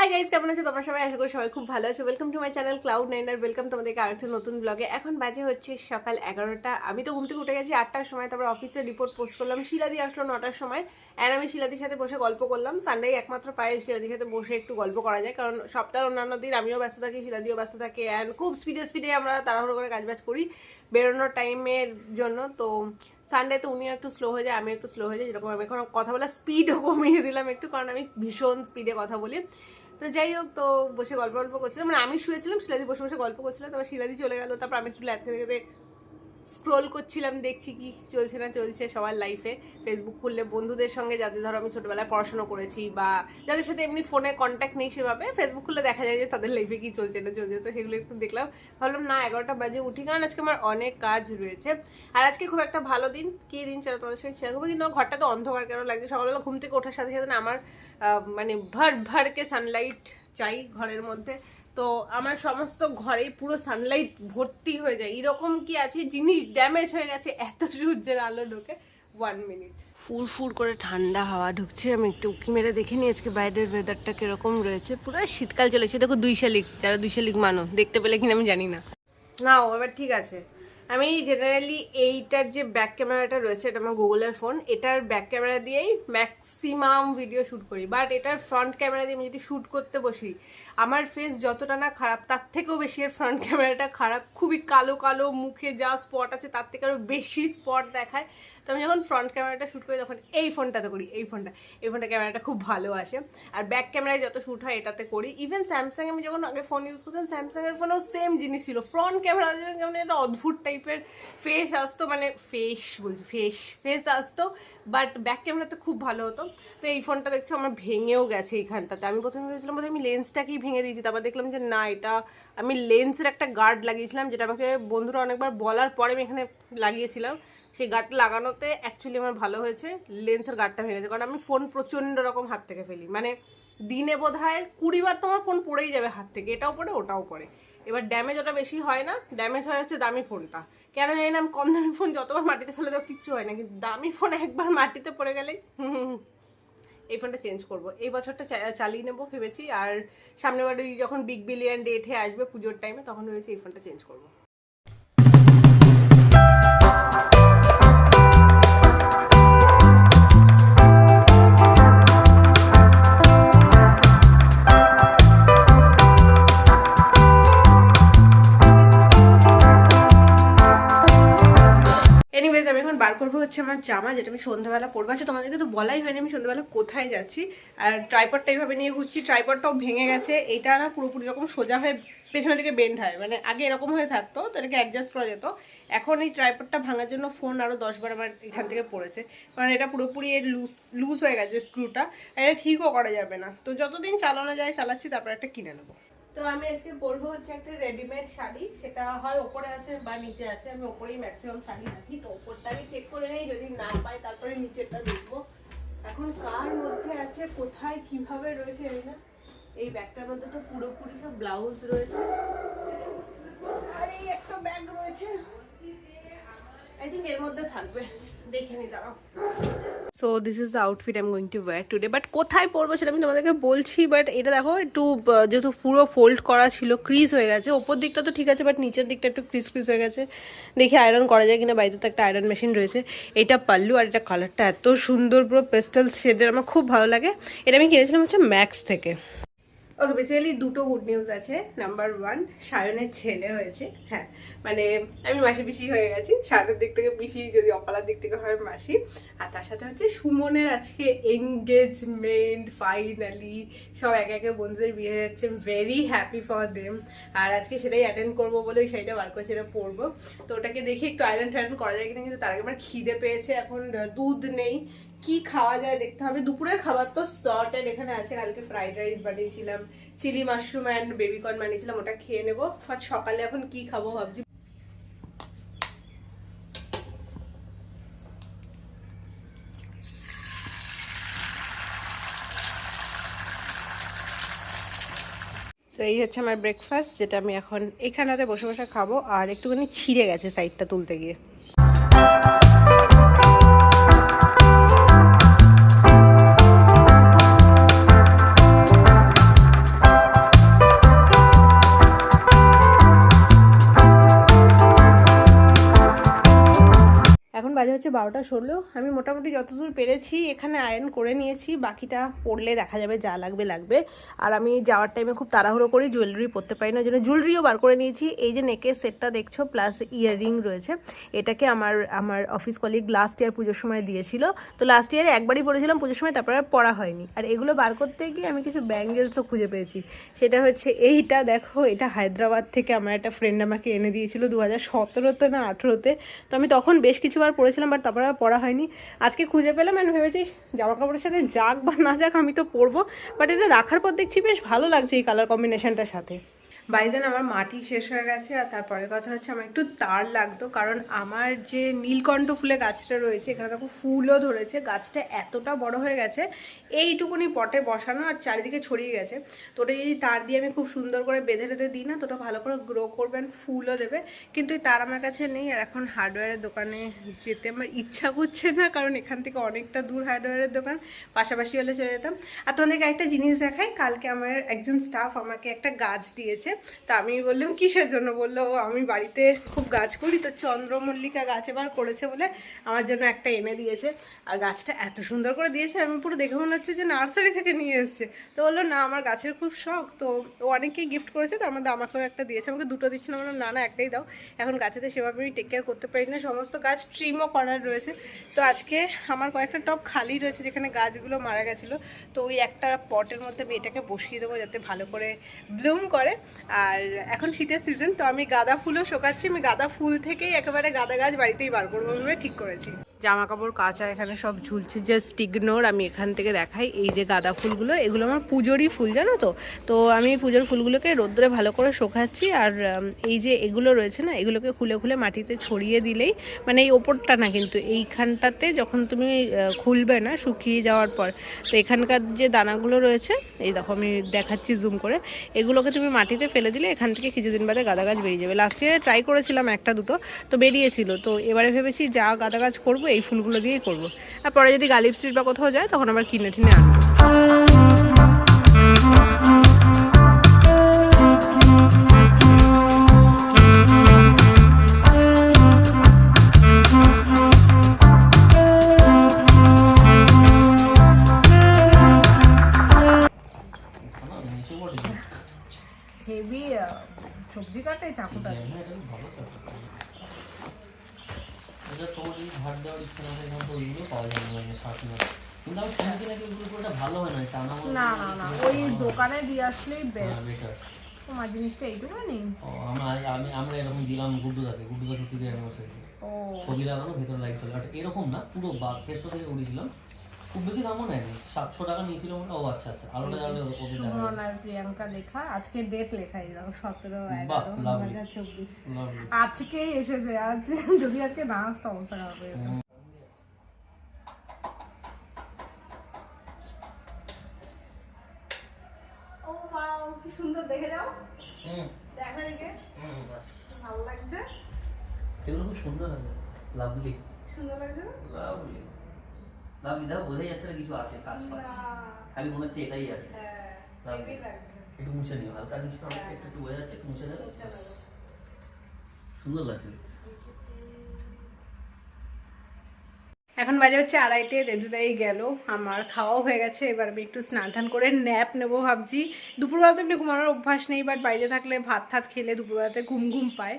Hi guys কেমন আছো? তোমরা সবাই আশা করি সবাই খুব ভালো আছো। Welcome to my channel cloud nine R welcome তোমাদেরকে আরেকটা নতুন ব্লগে এখন বাজে হচ্ছে সকাল এগারোটা। আমি তো ঘুম থেকে উঠে গেছি, আটটার সময় তারপর অফিসে রিপোর্ট পোস্ট করলাম। শিলাদি আসলো নটার সময়। আর আমি শিলাদির সাথে বসে গল্প করলাম। সানডে একমাত্র পায়ে শিলাদির সাথে বসে একটু গল্প করা যায়। কারণ সপ্তাহের অন্যান্য দিন আমিও ব্যস্ত থাকি শিলাদিও ব্যস্ত থাকে। অ্যান্ড খুব স্পিডে স্পিডে আমরা তাড়াহুড়ো করে কাজবাজ করি বেরোনোর টাইমের জন্য। তো সানডে তো উনিও একটু স্লো হয়ে যায় আমি একটু স্লো হয়ে যাই, যেরকম আমি এখন কথা বলার স্পিডও কমিয়ে দিলাম একটু। কারণ আমি ভীষণ স্পিডে কথা বলি। তো যাই হোক, তো বসে গল্প গল্প করছিলাম। মানে আমি শুয়েছিলাম, শিলাদি বসে বসে গল্প করছিলাম তারপর শিলাদি চলে গেলো, তারপর আমি একটু ল্যাথ থেকে স্ক্রোল করছিলাম, দেখছি কি চলছে না চলছে সবার লাইফে ফেসবুক খুললে বন্ধুদের সঙ্গে, যাদের ধরো আমি ছোটবেলায় পড়াশোনা করেছি বা যাদের সাথে এমনি ফোনে কন্ট্যাক্ট নেই সেভাবে ফেসবুক খুললে দেখা যায় যে তাদের লাইফে কি চলছে না চলছে। তো সেগুলো একটু দেখলাম। ভাবলাম, না, এগারোটা বাজে উঠি, কারণ আজকে আমার অনেক কাজ রয়েছে। আর আজকে খুব একটা ভালো দিন, কি দিন সেটা তোমাদের সঙ্গে শেয়ার করব? কিন্তু ঘরটা তো অন্ধকার, কেন লাগছে? সকালবেলা ঘুম থেকে ওঠার সাথে সাথে আমার মানে ভর ভরকে সানলাইট চাই ঘরের মধ্যে। তো আমার সমস্ত ঘরে পুরো সানলাইট ভর্তি হয়ে যায়। এরকম কি আছে? জিনিস ড্যামেজ হয়ে গেছে এত সূর্যের আলো ঢোকে ওয়ান মিনিট ফুল ফুল করে ঠান্ডা হাওয়া ঢুকছে আমি একটু উকি মেরে দেখে নিই আজকে বাইরের ওয়েদারটা কীরকম রয়েছে। পুরো শীতকাল চলেছে। দেখো দুই শালিক যারা দুই শালিক মানো দেখতে পেলে কিনা আমি জানি না। না ও এবার ঠিক আছে। আমি জেনারেলি এইটার যে ব্যাক ক্যামেরাটা রয়েছে, এটা আমার গুগলের ফোন এটার ব্যাক ক্যামেরা দিয়েই ম্যাক্সিমাম ভিডিও শ্যুট করি। বাট এটার ফ্রন্ট ক্যামেরা দিয়ে আমি যদি শ্যুট করতে বসি, আমার ফেস যতটা না খারাপ, তার থেকেও বেশি এর ফ্রন্ট ক্যামেরাটা খারাপ। খুবই কালো কালো, মুখে যা স্পট আছে, তার থেকে আরও বেশি স্পট দেখায়। তো আমি যখন ফ্রন্ট ক্যামেরাটা শ্যুট করি তখন এই ফোনটাতে করি, এই ফোনটা এই ফোনটা ক্যামেরাটা খুব ভালো আসে। আর ব্যাক ক্যামেরায় যত শ্যুট হয় এটাতে করি। ইভেন স্যামসাং আমি যখন আগে ফোন ইউজ করতাম স্যামসাংয়ের ফোনেও সেম জিনিস ছিল। ফ্রন্ট ক্যামেরা কেমন একটা অদ্ভুত টাইপের ফেস আসতো মানে ফেস বলছি ফেস ফেস আসতো বাট ব্যাক ক্যামেরাতে খুব ভালো হতো। তো এই ফোনটা দেখছ আমার ভেঙেও গেছে এইখানটাতে। আমি প্রথমে ভেবেছিলাম বোধহয় আমি লেন্সটাকেই ভেঙে দিয়েছি, তারপর দেখলাম যে না, এটা আমি লেন্সের একটা গার্ড লাগিয়েছিলাম, যেটা আমাকে বন্ধুরা অনেকবার বলার পরে আমি এখানে লাগিয়েছিলাম। সেই গার্ডটা লাগানোতে অ্যাকচুয়ালি আমার ভালো হয়েছে লেন্সের গার্ডটা ভেঙেছে। কারণ আমি ফোন প্রচণ্ড রকম হাত থেকে ফেলি। মানে দিনে বোধ হয় কুড়িবার তোমার ফোন পড়েই যাবে হাত থেকে। এটাও পড়ে, ওটাও পড়ে। এবার ড্যামেজ ওটা বেশি হয় না ড্যামেজ হয় হচ্ছে দামি ফোনটা কেন জানি না, আমি কম দামি ফোন যতবার মাটিতে ফেলে দেবো, কিচ্ছু হয় না। কিন্তু দামি ফোন একবার মাটিতে পড়ে গেলেই। এই ফোনটা চেঞ্জ করব। এই বছরটা চালিয়ে নেব ভেবেছি। আর সামনে বারে যখন বিগ বিলিয়ন ডেটে আসবে পুজোর টাইমে তখন ভেবেছি এই ফোনটা চেঞ্জ করব। বার করব হচ্ছে আমার জামা, যেটা আমি সন্ধ্যাবেলা পরবো। আচ্ছা তোমাদেরকে তো বলাই হয়নি, আমি সন্ধ্যাবেলা কোথায় যাচ্ছি? আর ট্রাইপডটা এইভাবে নিয়ে ঘুরছি ট্রাইপডটাও ভেঙে গেছে। এটা না পুরোপুরি এরকম সোজা হয়ে পেছনের দিকে বেন্ড হয়। মানে আগে এরকম হয়ে থাকতো, তো এটাকে অ্যাডজাস্ট করা যেত। এখন এই ট্রাইপডটা ভাঙার জন্য ফোন আরও দশবার আমার এখান থেকে পড়েছে। কারণ এটা পুরোপুরি লুজ লুজ হয়ে গেছে স্ক্রুটা এটা ঠিকও করা যাবে না। তো যতদিন চালানো যায়, চালাচ্ছি, তারপর একটা কিনে নেব। তো আমি আজকে পরবো হচ্ছে একটা রেডিমেড শাড়ি, সেটা হয় ওপরে আছে বা নিচে আছে, আমি ওপরেই ম্যাক্সিমাম শাড়ি রাখি, তো ওপরটা আমি চেক করে নিই, যদি না পাই তারপরে নিচেরটা দেখব। এখন কার মধ্যে আছে, কোথায়, কীভাবে রয়েছে আমি না। এই ব্যাগটার মধ্যে তো পুরোপুরি সব ব্লাউজ রয়েছে। আর এই একটা ব্যাগ রয়েছে। আই থিঙ্ক এর মধ্যে থাকবে। দেখে নি দাঁড়াও। So this is the outfit I am going to wear today but কোথায় পরবো সেটা আমি তোমাদেরকে বলছি বাট এটা দেখো একটু যেহেতু পুরো ফোল্ড করা ছিল ক্রিজ হয়ে গেছে। ওপর দিকটা তো ঠিক আছে বাট নিচের দিকটা একটু ক্রিজ ক্রিজ হয়ে গেছে। দেখি আয়রন করা যায় কিনা বাড়িতে তো একটা আয়রন মেশিন রয়েছে। এটা পাল্লু আর এটা কালারটা এত সুন্দর পুরো পেস্টাল শেডের আমার খুব ভালো লাগে। এটা আমি কিনেছিলাম হচ্ছে ম্যাক্স থেকে। ওকে বেসিক্যালি দুটো গুড নিউজ আছে। নাম্বার ওয়ান সায়নের ছেলে হয়েছে। হ্যাঁ মানে আমি মাসি পিসি হয়ে গেছি সায়নের দিক থেকে পিসি, যদি অপালার দিক থেকে হয় মাসি। আর তার সাথে হচ্ছে সুমনের আজকে এঙ্গেজমেন্ট ফাইনালি সব একে একে বন্ধুদের বিয়ে যাচ্ছে ভেরি হ্যাপি ফর দেম আর আজকে সেটাই অ্যাটেন্ড করব বলে ওই শাড়িটা বার করে সেটা পরবো। তো ওটাকে দেখে একটু আয়রন টায়রন করা যায় কিনা, কিন্তু তার আগে আমার খিদে পেয়েছে, এখন দুধ নেই। কি খাওয়া যায় দেখতে হবে। দুপুরের খাবার তো সর্টেড এখানে আছে কালকে ফ্রাইড রাইস বানিয়েছিলাম chilli mushroom and baby corn বানিয়েছিলাম, ওটা খেয়ে নেব। সকালে এখন কি খাব ভাবছি। তো এই হচ্ছে আমার ব্রেকফাস্ট যেটা আমি এখন এখানটাতে বসে বসে খাব, আর একটুখানি ছিঁড়ে গেছে সাইডটা তুলতে গিয়ে। হচ্ছে বারোটা ষোলো। আমি মোটামুটি যতদূর পেরেছি এখানে আয়রন করে নিয়েছি, বাকিটা পড়লে দেখা যাবে যা লাগবে লাগবে। আর আমি যাওয়ার টাইমে খুব তাড়াহুড়ো করি জুয়েলারি পরতে পারি না, ওই জন্য জুয়েলারিও বার করে নিয়েছি। এই যে নেকের সেটটা দেখছ প্লাস ইয়াররিং রয়েছে, এটাকে আমার আমার অফিস কলিগ লাস্ট ইয়ার পুজোর সময় দিয়েছিল। তো লাস্ট ইয়ারে একবারই পড়েছিলাম পুজোর সময়, তারপরে আর পড়া হয়নি। আর এগুলো বার করতে গিয়ে আমি কিছু ব্যাঙ্গেলসও খুঁজে পেয়েছি। সেটা হচ্ছে এইটা, দেখো, এটা হায়দ্রাবাদ থেকে আমার একটা ফ্রেন্ড আমাকে এনে দিয়েছিল দু হাজার সতেরোতে না আঠেরোতে। তো আমি তখন বেশ কিছুবার পড়েছিলাম বাট তারপরে আর পড়া হয়নি। আজকে খুঁজে পেলাম আমি ভেবেছি জামা কাপড়ের সাথে যাক বা না যাক, আমি তো পরবো। বাট এটা রাখার পর দেখছি বেশ ভালো লাগছে এই কালার কম্বিনেশনটার সাথে। বাড়িতে না আমার মাটি শেষ হয়ে গেছে আর তারপরে কথা হচ্ছে আমার একটু তার লাগতো, কারণ আমার যে নীলকণ্ঠ ফুলের গাছটা রয়েছে, এখানে দেখো ফুলও ধরেছে, গাছটা এতটা বড় হয়ে গেছে, এইটুকুনি পটে বসানো আর চারিদিকে ছড়িয়ে গেছে। তো ওটা যদি তার দিয়ে আমি খুব সুন্দর করে বেঁধে বেঁধে দিই না, তো ওটা ভালো করে গ্রো করবেন ফুলও দেবে। কিন্তু তার আমার কাছে নেই আর এখন হার্ডওয়্যারের দোকানে যেতে আমার ইচ্ছা করছে না, কারণ এখান থেকে অনেকটা দূর হার্ডওয়্যারের দোকান, পাশাপাশি হলে চলে যেতাম। আর তোমাদেরকে একটা জিনিস দেখাই, কালকে আমার একজন স্টাফ আমাকে একটা গাছ দিয়েছে। তা আমি বললাম কিসের জন্য? বলল "ও, আমি বাড়িতে খুব গাছ করি তো চন্দ্রমল্লিকা গাছ এবার করেছে বলে আমার জন্য একটা এনে দিয়েছে। আর গাছটা এত সুন্দর করে দিয়েছে আমি পুরো দেখে মনে হচ্ছে যে নার্সারি থেকে নিয়ে এসেছে। তো বলল না আমার গাছের খুব শখ তো ও অনেকেই গিফট করেছে তার মধ্যে আমাকেও একটা দিয়েছে। আমাকে দুটো দিচ্ছে না বললাম না না একটাই দাও। এখন গাছেতে সেভাবে আমি টেক কেয়ার করতে পারি না সমস্ত গাছ ট্রিমও করার রয়েছে। তো আজকে আমার কয়েকটা টব খালি রয়েছে যেখানে গাছগুলো মারা গেছিল। তো ওই একটা পটের মধ্যে আমি এটাকে বসিয়ে দেবো যাতে ভালো করে ব্লুম করে। আর এখন শীতের সিজন তো আমি গাঁদা ফুলও শোকাচ্ছি। আমি গাঁদা ফুল থেকেই একেবারে গাঁদা গাছ বাড়িতেই বার করব ঠিক করেছি। জামা কাপড় কাঁচা এখানে সব ঝুলছে জাস্ট ইগনোর আমি এখান থেকে দেখাই। এই যে গাঁদা ফুলগুলো, এগুলো আমার পুজোরই ফুল, জানো তো? তো আমি পুজোর ফুলগুলোকে রোদ্রে ভালো করে শোকাচ্ছি, আর এই যে এগুলো রয়েছে না, এগুলোকে খুলে খুলে মাটিতে ছড়িয়ে দিলেই মানে এই ওপরটা না কিন্তু, এইখানটাতে যখন তুমি খুলবে না, শুকিয়ে যাওয়ার পর, তো এখানকার যে দানাগুলো রয়েছে, এই দেখো আমি দেখাচ্ছি জুম করে, এগুলোকে তুমি মাটিতে ফেলে দিলে এখান থেকে কিছুদিন বাদে গাঁদা গাছ বেরিয়ে যাবে। লাস্ট ইয়ারে ট্রাই করেছিলাম একটা দুটো, তো বেরিয়েছিল, তো এবারে ভেবেছি যা গাঁদা গাছ করব এই ফুলগুলো দিয়েই করব। আর পরে যদি গালিব স্ট্রিট বা কোথাও যায়, তখন আবার কিনে টিনে আনব। হেভি সবজি কাটে, চাকুটা। তোমার যদি ধার দেওয়ার ইচ্ছা না থাকে তো ওইগুলো পাওয়া যায় অনলাইনে। কিন্তু আমি শুনেছি নাকি ওইগুলো পুরোটা ভালো হয় না টানা না না না ওই দোকানে দিয়ে আসলেই হ্যাঁ, বেস্ট। তোমার জিনিসটা এইটুকুনি? ও, আমরা- আমি আমরা এরকম দিলাম ছবি লাগানো ভেতরে লাইট চলে এরকম না পুরো বাঘ ফ্রেশো থেকে উড়েছিলাম খুব বেশি দামও নেয়নি। সাতশো টাকা নিয়েছিল মনে ও আচ্ছা আচ্ছা। আলোটা জ্বাললে ওদের সুমন আর প্রিয়াঙ্কা লেখা আজকে ডেট লেখাই দাও সতেরো এগারো দু হাজার চব্বিশ। আজকেই এসেছে আজ যদি আজকে না আসতো অবস্থা খারাপ হয়ে সুন্দর দেখে যাও। দেখা দেখে। ভালো লাগছে। এগুলো খুব সুন্দর আছে লাভলি সুন্দর লাগছে লাভলি বোঝাই যাচ্ছে না কিছু আছে কাজ ফাজ। খালি মনে হচ্ছে এটাই আছে। হ্যাঁ। একটু মুছে নিও হালকা নিচটা একটু একটু বোঝা যাচ্ছে একটু মুছে নেবে সুন্দর লাগছে এখন বাজে হচ্ছে আড়াইটে দেবদুদাই গেল আমার খাওয়াও হয়ে গেছে এবার আমি একটু স্নান টান করে ন্যাপ নেব ভাবছি। দুপুরবেলা তো এমনি ঘুমানোর অভ্যাস নেই বাট বাইরে থাকলে ভাত থাত খেলে দুপুরবেলাতে ঘুম ঘুম পায়।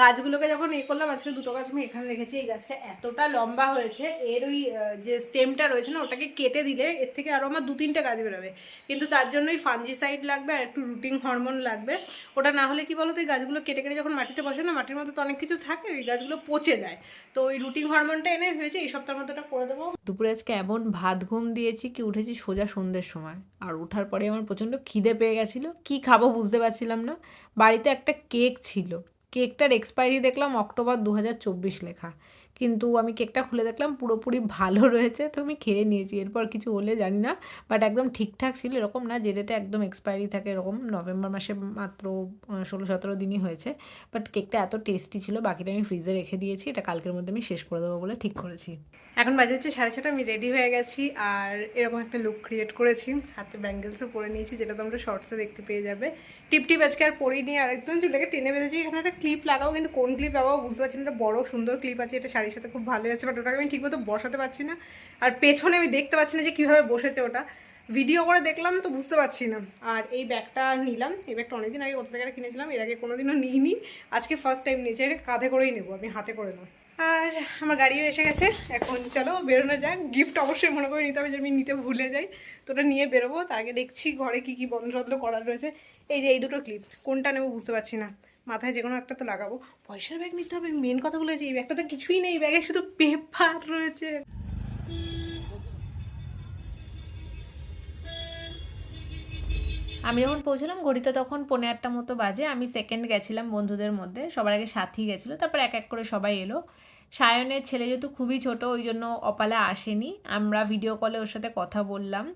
গাছগুলোকে যখন এ করলাম, আজকে দুটো গাছ আমি এখানে রেখেছি। এই গাছটা এতটা লম্বা হয়েছে, এর ওই যে স্টেমটা রয়েছে না, ওটাকে কেটে দিলে এর থেকে আরও আমার দু তিনটে গাছ বেরোবে। কিন্তু তার জন্য জন্যই ফাঞ্জিসাইড লাগবে আর একটু রুটিং হরমোন লাগবে। ওটা না হলে কি বলো তো এই গাছগুলো কেটে কেটে যখন মাটিতে বসে না, মাটির মধ্যে তো অনেক কিছু থাকে, ওই গাছগুলো পচে যায়। তো ওই রুটিং হরমোনটা এনে ভেবেছি এই সপ্তাহের মধ্যে ওটা করে দেবো। দুপুরে আজকে এমন ভাত ঘুম দিয়েছি কি উঠেছি সোজা সন্ধ্যের সময়। আর ওঠার পরে আমার প্রচণ্ড খিদে পেয়ে গেছিল, কি খাব বুঝতে পারছিলাম না। বাড়িতে একটা কেক ছিল কেকটার এক্সপায়ারি দেখলাম অক্টোবর দু হাজার চব্বিশ লেখা। কিন্তু আমি কেকটা খুলে দেখলাম পুরোপুরি ভালো রয়েছে, তো আমি খেয়ে নিয়েছি। এরপর কিছু হলে জানি না বাট একদম ঠিকঠাক ছিল, এরকম না যে ডেটে একদম এক্সপায়ারি থাকে, এরকম নভেম্বর মাসে মাত্র ষোলো সতেরো দিনই হয়েছে। বাট কেকটা এত টেস্টি ছিল, বাকিটা আমি ফ্রিজে রেখে দিয়েছি, এটা কালকের মধ্যে আমি শেষ করে দেবো বলে ঠিক করেছি। এখন বাজে হচ্ছে সাড়ে ছটা, আমি রেডি হয়ে গেছি, আর এরকম একটা লুক ক্রিয়েট করেছি। হাতে ব্যাঙ্গেলসও পরে নিয়েছি, যেটা তোমরা শর্টসে দেখতে পেয়ে যাবে। টিপ টিপ আজকে আর পরিনি, আর একদম চুলটাকে টেনে বেঁধেছি, এখানে একটা ক্লিপ লাগাবো, কিন্তু কোন ক্লিপ লাগাবো বুঝতে পারছি না বড় সুন্দর ক্লিপ আছে, এটা শাড়ির সাথে খুব ভালো যাচ্ছে বাট ওটাকে আমি ঠিকমতো বসাতে পারছি না। আর পেছনে আমি দেখতে পাচ্ছি না যে কীভাবে বসেছে ওটা। ভিডিও করে দেখলাম তো বুঝতে পারছি না। আর এই ব্যাগটা নিলাম। এই ব্যাগটা অনেকদিন আগে কত টাকা কিনেছিলাম, এর আগে কোনোদিনও নিইনি। আজকে ফার্স্ট টাইম নিয়েছি, এটা কাঁধে করেই নেব, আমি হাতে করে নেব। আর আমার গাড়িও এসে গেছে, এখন চলো বেরোনো যাক। গিফট অবশ্যই মনে করে নিতে হবে, যে আমি নিতে ভুলে যাই। তো ওটা নিয়ে বেরোবো, তার আগে দেখছি ঘরে কি কি বন্ধ করার রয়েছে। এই যে, এই দুটো ক্লিপ কোনটা নেব বুঝতে পারছি না। মাথায় যে কোনো একটা তো লাগাবো। পয়সার ব্যাগ নিতে হবে মেন কথাগুলো যে এই ব্যাগটা তো কিছুই নেই ব্যাগে শুধু পেপার রয়েছে। আমি যখন পৌঁছলাম, ঘড়িতে তখন পনেরো আটটা মতো বাজে। আমি সেকেন্ড গেছিলাম বন্ধুদের মধ্যে, সবার আগে সাথী গেছিল, তারপর এক এক করে সবাই এলো। সায়নের ছেলে যেহেতু খুবই ছোট ওই জন্য অপালা আসেনি। আমরা ভিডিও কলে ওর সাথে কথা বললাম।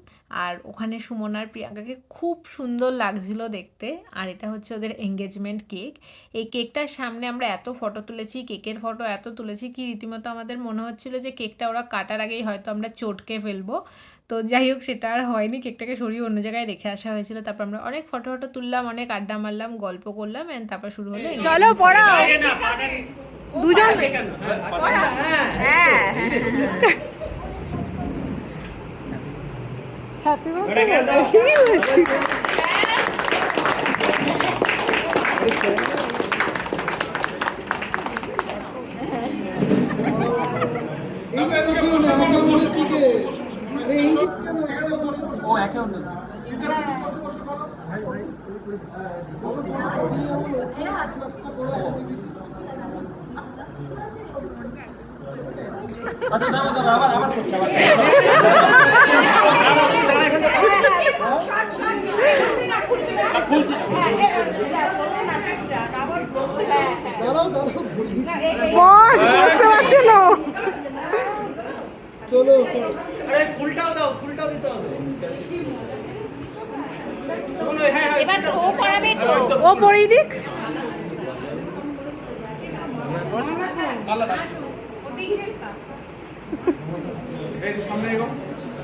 আর ওখানে সুমনার প্রিয়াঙ্কাকে খুব সুন্দর লাগছিল দেখতে। আর এটা হচ্ছে ওদের এঙ্গেজমেন্ট কেক এই কেকটার সামনে আমরা এত ফটো তুলেছি কেকের ফটো এত তুলেছি কি রীতিমতো আমাদের মনে হচ্ছিল যে কেকটা ওরা কাটার আগেই হয়তো আমরা চটকে ফেলব। তো যাই হোক সেটা আর হয়নি। কেকটাকে সরিয়ে অন্য জায়গায় রেখে আসা হয়েছিল। তারপর আমরা অনেক ফটো ফটো তুললাম অনেক আড্ডা মারলাম গল্প করলাম অ্যান্ড তারপর শুরু হলো চলো পড়াও। দুজন হ্যাপি ও একে অন্য আচ্ছা দাঁড়াও দাঁড়াও আবার আবার করছি আবার বস বুঝতে পারছি না আরে ফুলটাও দাও ফুলটাও দিতে হবে। এবার তো ও পড়াবে তো ও পরেই দিক।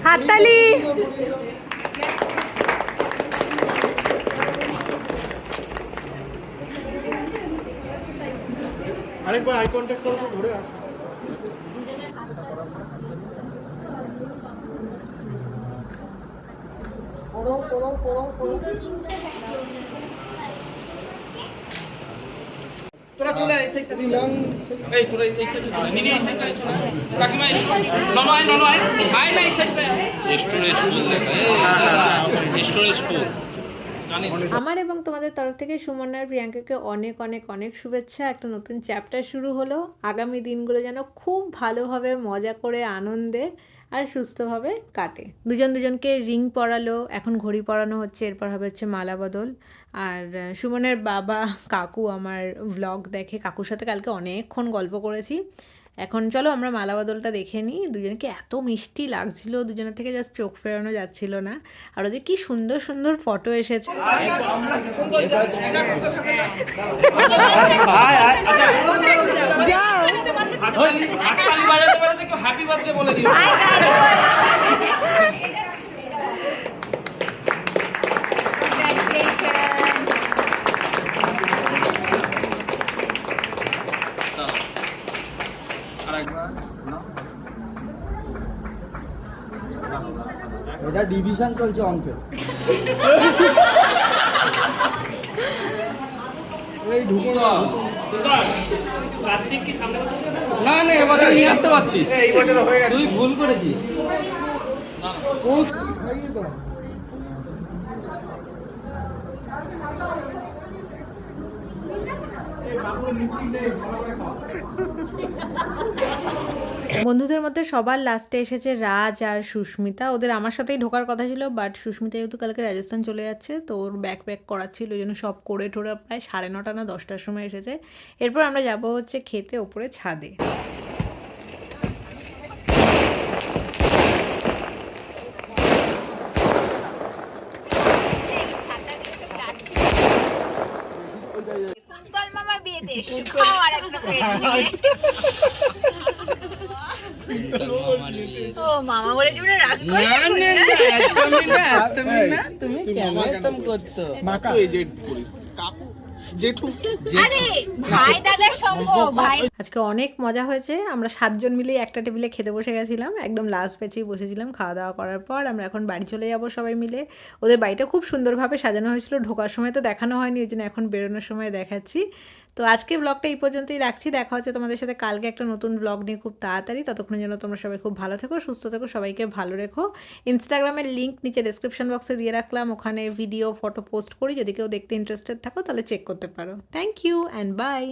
হাততালি। আরেকবার আই কন্ট্যাক্ট করব ধরে আস। পড়ো পড়ো পড়ো পড়ো তোরা চলে এই সাইডটা দিলাম এই তোরা এই সাইডটা চলে নিনি এই সাইডটা চলে কাকিমা ননো আয় ননো আয়। আয় না এই সাইডটা স্টোরেজ ফুল স্টোরেজ ফুল আমার এবং তোমাদের তরফ থেকে সুমন আর প্রিয়াঙ্কাকে অনেক অনেক অনেক শুভেচ্ছা। একটা নতুন চ্যাপ্টার শুরু হলো। আগামী দিনগুলো যেন খুব ভালোভাবে মজা করে, আনন্দে আর সুস্থভাবে কাটে। দুজন দুজনকে রিং পরালো। এখন ঘড়ি পরানো হচ্ছে। এরপর হবে হচ্ছে মালা বদল। আর সুমনের বাবা কাকু আমার ভ্লগ দেখে, কাকুর সাথে কালকে অনেকক্ষণ গল্প করেছি। এখন চলো আমরা মালা বদলটা দেখে নিই দুজনকে এত মিষ্টি লাগছিল দুজনের থেকে জাস্ট চোখ ফেরানো যাচ্ছিল না আর ওদের কি সুন্দর সুন্দর ফটো এসেছে হ্যাপি বার্থডে বলে দিও এটা ডিভিশন চলছে অঙ্কে। এই ঢুকে কার্তিক কি সামনে না না এবছর নিয়ে আসতে পারতিস। এই বছর হয়ে গেছে। তুই ভুল করেছিস। পোস্ট খাইয়ে দাও। বন্ধুদের মধ্যে সবার লাস্টে এসেছে রাজ আর সুস্মিতা। ওদের আমার সাথেই ঢোকার কথা ছিল বাট সুস্মিতা যেহেতু কালকে রাজস্থান চলে যাচ্ছে তো ওর ব্যাক প্যাক করাচ্ছিল ওই জন্য সব করে টোরে প্রায় সাড়ে নটা না দশটার সময় এসেছে। এরপর আমরা যাব হচ্ছে খেতে ওপরে ছাদে। মামার বিয়েতে আজকে অনেক মজা হয়েছে। আমরা সাতজন মিলে একটা টেবিলে খেতে বসে গেছিলাম একদম লাস্ট বেঁচেই বসেছিলাম খাওয়া দাওয়া করার পর। আমরা এখন বাড়ি চলে যাব সবাই মিলে। ওদের বাড়িটা খুব সুন্দরভাবে সাজানো হয়েছিল। ঢোকার সময় তো দেখানো হয়নি ওই জন্য এখন বেরোনোর সময় দেখাচ্ছি। তো আজকে ব্লগটা এই পর্যন্তই রাখছি। দেখা হচ্ছে তোমাদের সাথে কালকে একটা নতুন ব্লগ নিয়ে খুব তাড়াতাড়ি। ততক্ষণের জন্য তোমরা সবাই খুব ভালো থেকো, সুস্থ থেকো, সবাইকে ভালো রেখো। ইনস্টাগ্রামের লিঙ্ক নিচে ডেসক্রিপশন বক্সে দিয়ে রাখলাম। ওখানে ভিডিও ফটো পোস্ট করি। যদি কেউ দেখতে ইন্টারেস্টেড থাকো, তাহলে চেক করতে পারো। Thank you and by